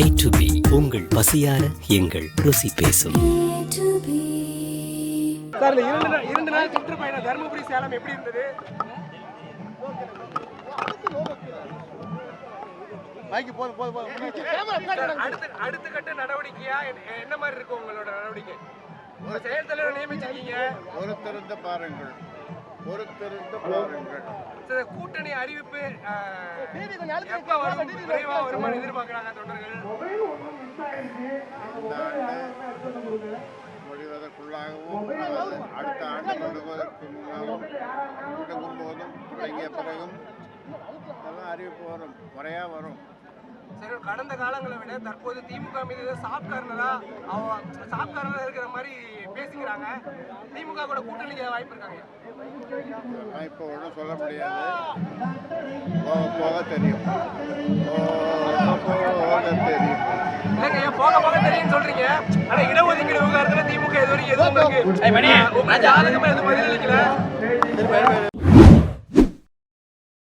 A to B. உங்கள் பசியார எங்கள் ருசி பேசும். சார் இந்த இரண்டு நாள் இரண்டு நாள் சுற்றுப்பயணம். தருமபுரி சேலம் எப்படி இருந்தது? மைக்கு போதும் போதும் போதும். அடுத்த அடுத்த கட்ட நடவடிக்கையா? என்ன- என்ன மாதிரி இருக்கும் உங்களோட நடவடிக்கை? உங்க செயல் தலைவர் நியமிச்சிருக்கீங்க. பொறுத்திருந்து பாருங்கள். பொறுத்திருந்து பாருங்கள். சார், கூட்டணி அறிவிப்பு எப்ப வரும்? விரைவா வருமானு எதிர்பார்க்கறாங்க தொண்டர்கள்? முடிவதற்குள்ளாகவும் அடுத்த ஆண்டு தொடங்குவதற்கு முன்னாலும் போதும் தொடங்கிய பிறகும் இதெல்லாம் அறிவிப்பு வரும். முறையாக வரும். சரி கடந்த காலங்களை விட தற்போது திமுக மீது சாஃப்ட் கார்னரா சாஃப்ட் கார்னரா இருக்கிற மாதிரி பேசிக்கிறாங்க. திமுக கூட கூட்டணிக்கு வாய்ப்பு இருக்காங்க. அதெல்லாம் இப்போ ஒன்றும் சொல்ல முடியாது. போக போக தெரியும். போக போக தெரியும். இல்லைங்க போக போக தெரியும்னு சொல்றீங்க? ஆனா இடஒதுக்கீடு விவகாரத்துல திமுக இது வரைக்கும் எதுவும் உங்களுக்கு ஜாதகமா எதுவும் பதில்